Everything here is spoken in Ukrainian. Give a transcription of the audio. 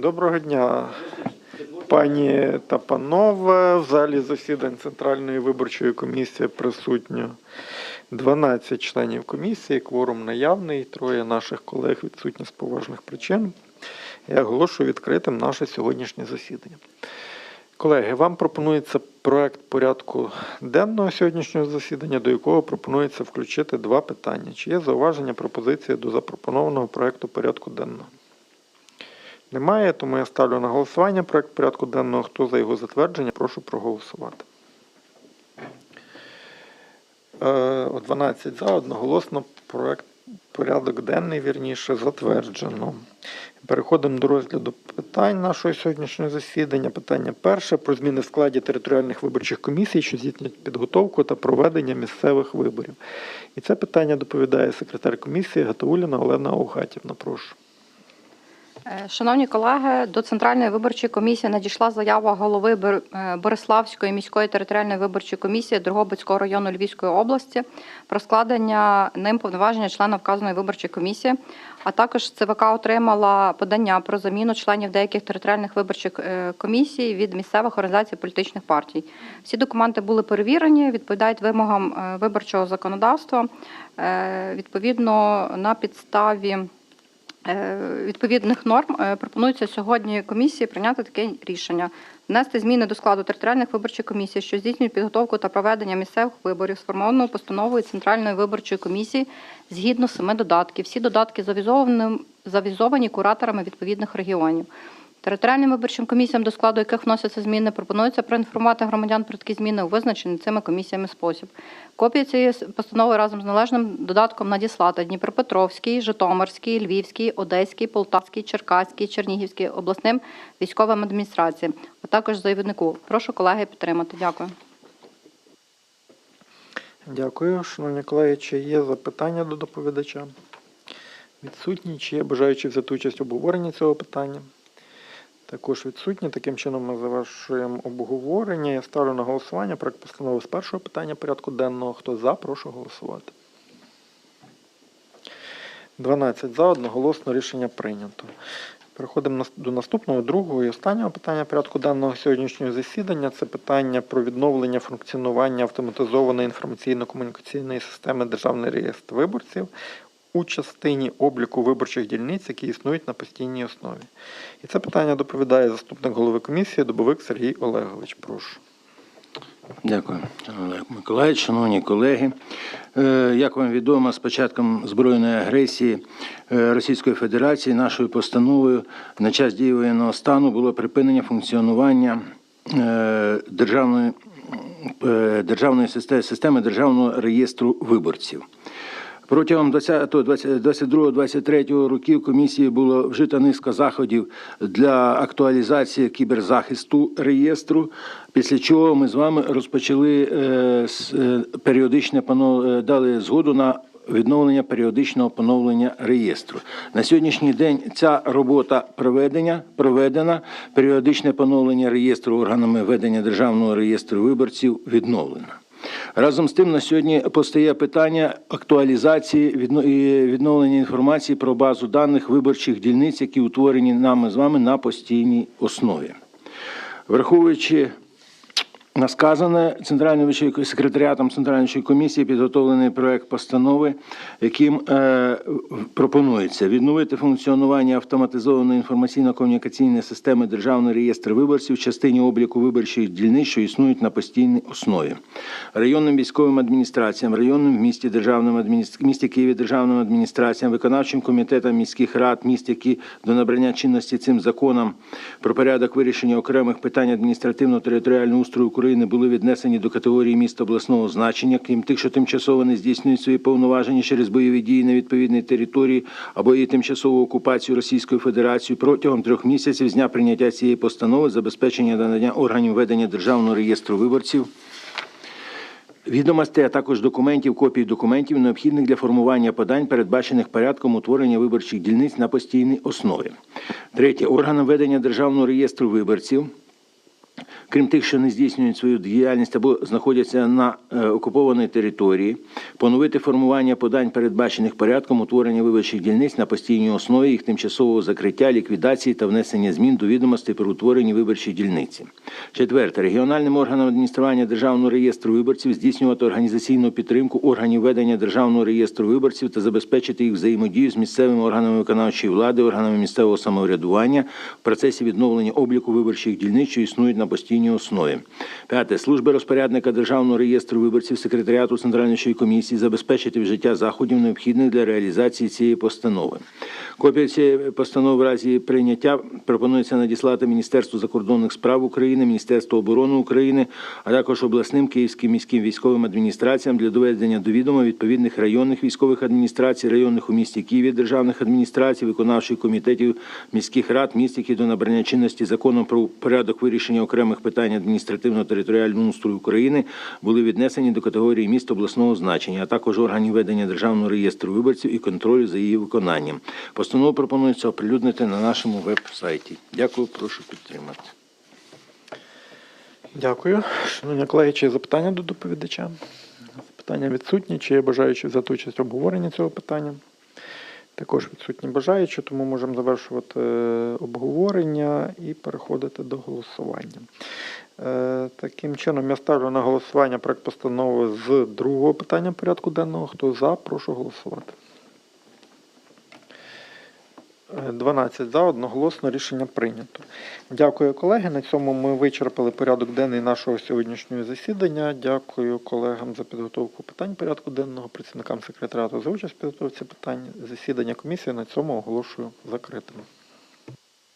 Доброго дня, пані та панове. В залі засідань Центральної виборчої комісії присутньо 12 членів комісії, кворум наявний, троє наших колег відсутні з поважних причин. Я оголошую відкритим наше сьогоднішнє засідання. Колеги, вам пропонується проект порядку денного сьогоднішнього засідання, до якого пропонується включити два питання. Чи є зауваження пропозиції до запропонованого проекту порядку денного? Немає, тому я ставлю на голосування проект порядку денного. Хто за його затвердження, прошу проголосувати. Е, о 12 за, одноголосно проект порядок денний, вірніше, затверджено. Переходимо до розгляду питань нашого сьогоднішнього засідання. Питання перше про зміни в складі територіальних виборчих комісій, що здійснюють підготовку та проведення місцевих виборів. І це питання доповідає секретар комісії Гатауліна Олена Овгатівна. Прошу. Е, Шановні колеги, до Центральної виборчої комісії надійшла заява голови е, Бориславської міської територіальної виборчої комісії Дрогобицького району Львівської області про складення ним повноваження члена вказаної виборчої комісії. А також ЦВК отримала подання про заміну членів деяких територіальних виборчих е, комісій від місцевих організацій політичних партій. Всі документи були перевірені, відповідають вимогам виборчого законодавства. Відповідно, на підставі відповідних норм е, пропонується сьогодні комісії прийняти таке рішення. Внести зміни до складу територіальних виборчих комісій, що здійснюють підготовку та проведення місцевих виборів, сформованою постановою Центральної виборчої комісії згідно семи додатків. Всі додатки завізовані кураторами відповідних регіонів. Територіальним виборчим комісіям, до складу яких вносяться зміни, пропонується проінформувати громадян про такі зміни у визначений цими комісіями спосіб. Копії цієї постанови разом з належним додатком надіслати Дніпропетровський, Житомирський, Львівський, Одеський, Полтавський, Черкаський, Чернігівський обласним військовим адміністраціям, а також заявнику. Прошу колеги підтримати. Дякую. Дякую, шановні колеги. Чи є запитання до доповідача? Відсутні, чи є бажаючі взяти участь в обговоренні цього питання? Також відсутні. Таким чином ми завершуємо обговорення. Я ставлю на голосування проект постанови з першого питання порядку денного. Хто за, прошу голосувати. 12 за, одноголосно рішення прийнято. Переходимо до наступного, другого і останнього питання порядку денного сьогоднішнього засідання. Це питання про відновлення функціонування автоматизованої інформаційно-комунікаційної системи Державний реєстр виборців у частині обліку виборчих дільниць, які існують на постійній основі. І це питання доповідає заступник голови комісії Добовик Сергій Олегович. Прошу. Дякую, Олег Миколаївич, шановні колеги. Е, Як вам відомо, з початком збройної агресії е, Російської Федерації нашою постановою на час дії воєнного стану було припинення функціонування е, державної, державної системи державного реєстру виборців. Протягом 22-23 років комісії було вжито низка заходів для актуалізації кіберзахисту реєстру. Після чого ми з вами розпочали е, е, періодичне е, дали згоду на відновлення періодичного поновлення реєстру. На сьогоднішній день ця робота проведення проведена. Періодичне поновлення реєстру органами ведення державного реєстру виборців відновлено. Разом з тим, на сьогодні постає питання актуалізації відновлення інформації про базу даних виборчих дільниць, які утворені нами з вами на постійній основі. Враховуючи на сказане Центральною секретаріатом Центральної комісії підготовлений проект постанови, яким е, пропонується відновити функціонування автоматизованої інформаційно-комунікаційної системи Державного реєстру виборців в частині обліку виборчих дільниць, що існують на постійній основі. Районним військовим адміністраціям, районним в місті державним адміністр... місті Києві державним адміністраціям, виконавчим комітетам міських рад, міст, які до набрання чинності цим законом про порядок вирішення окремих питань адміністративно-територіального устрою України були віднесені до категорії міст обласного значення, крім тих, що тимчасово не здійснюють свої повноваження через бойові дії на відповідній території або її тимчасову окупацію Російською Федерацією протягом трьох місяців з дня прийняття цієї постанови забезпечення надання органів ведення державного реєстру виборців. Відомостей, а також документів, копій документів, необхідних для формування подань, передбачених порядком утворення виборчих дільниць на постійній основі. Третє. Органам ведення державного реєстру виборців крім тих, що не здійснюють свою діяльність або знаходяться на е, окупованій території, поновити формування подань, передбачених порядком утворення виборчих дільниць на постійній основі, їх тимчасового закриття, ліквідації та внесення змін до відомостей про утворені виборчі дільниці. Четверте, регіональним органам адміністрування державного реєстру виборців здійснювати організаційну підтримку органів ведення державного реєстру виборців та забезпечити їх взаємодію з місцевими органами виконавчої влади, органами місцевого самоврядування в процесі відновлення обліку виборчих дільниць, що існують на постійній основі. П'яте, служби розпорядника державного реєстру виборців секретаріату Центральної комісії забезпечити вжиття заходів необхідних для реалізації цієї постанови. Копія цієї постанови в разі прийняття пропонується надіслати Міністерству закордонних справ України, Міністерству оборони України, а також обласним київським міським військовим адміністраціям для доведення до відома відповідних районних військових адміністрацій, районних у місті Києві державних адміністрацій, виконавчих комітетів міських рад, міст, які до набрання чинності законом про порядок вирішення окремих питань адміністративно-територіального устрою України були віднесені до категорії міст обласного значення, а також органів ведення державного реєстру виборців і контролю за її виконанням. Постанову пропонується оприлюднити на нашому веб-сайті. Дякую, прошу підтримати. Дякую. Шановні колеги, чи є запитання до доповідача? Запитання відсутні. Чи є бажаючі взяти участь в обговоренні цього питання? Також відсутні бажаючі, тому можемо завершувати е, обговорення і переходити до голосування. Е, Таким чином, я ставлю на голосування проект постанови з другого питання порядку денного. Хто за, прошу голосувати. Е, 12 за, одноголосно рішення прийнято. Дякую, колеги. На цьому ми вичерпали порядок денний нашого сьогоднішнього засідання. Дякую колегам за підготовку питань порядку денного, працівникам секретаріату за участь в підготовці питань. Засідання комісії на цьому оголошую закритим.